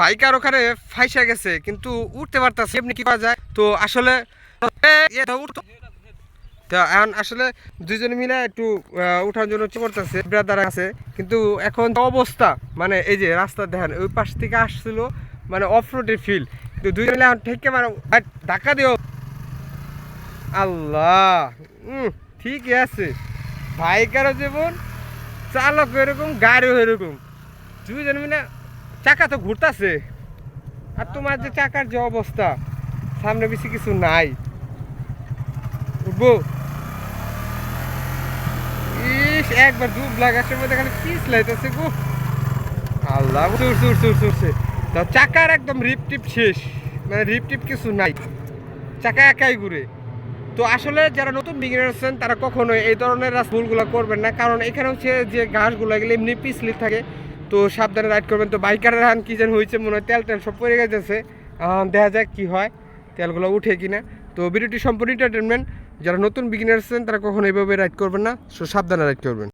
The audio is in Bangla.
বাইকার ওখানে ফাইসা গেছে, কিন্তু উঠতে পারতাছে এমনি কি করা যায়? তো আসলে তো এখন আসলে দুজনে মিলে একটু উঠার জন্য করতেছে ব্রাদার আছে, কিন্তু এখন অবস্থা মানে এই যে রাস্তা দেখেন, ওই পাশ থেকে আসছিল মানে অফ রোডের ফিল কিন্তু দুজনে মিলে এখন ঠেকে মানে ধাক্কা দিও আল্লাহ ঠিকই আছে। বাইকারও যেমন চালক এরকম, গাড়িও এরকম। দুজন মিলে চাকা তো ঘুরতাছে। আর তোমার যে চাকার যে অবস্থা, সামনে বেশি কিছু নাই। উঠবো? ইস, একবার ডুব লাগার মধ্যে খালি পিস লাইতেছে গো। আল্লাহ সুর সুর সুর সুরছে তো চাকার একদম রিপ টিপ শেষ। মানে রিপ টিপ কিছু নাই। চাকা একাই ঘুরে। তো আসলে যারা নতুন বিগিনার আছেন, তারা কখনোই এই ধরনের ভুলগুলো করবেন না। কারণ এখানে হচ্ছে যে ঘাসগুলো এগুলো এমনি পিছলি থাকে। তো সাবধানে রাইড করবেন। তো বাইকারের হান কি যেন হয়েছে মনে হয় তেল টেল সব পড়ে গেছে। দেখা যাক কি হয়, তেলগুলো উঠে কিনা। তো ভিডিওটি সম্পূর্ণ এন্টারটেনমেন্ট যারা নতুন বিগিনার আছেন, তারা কখনো এইভাবে রাইড করবেন না। সো সাবধানে রাইড করবেন।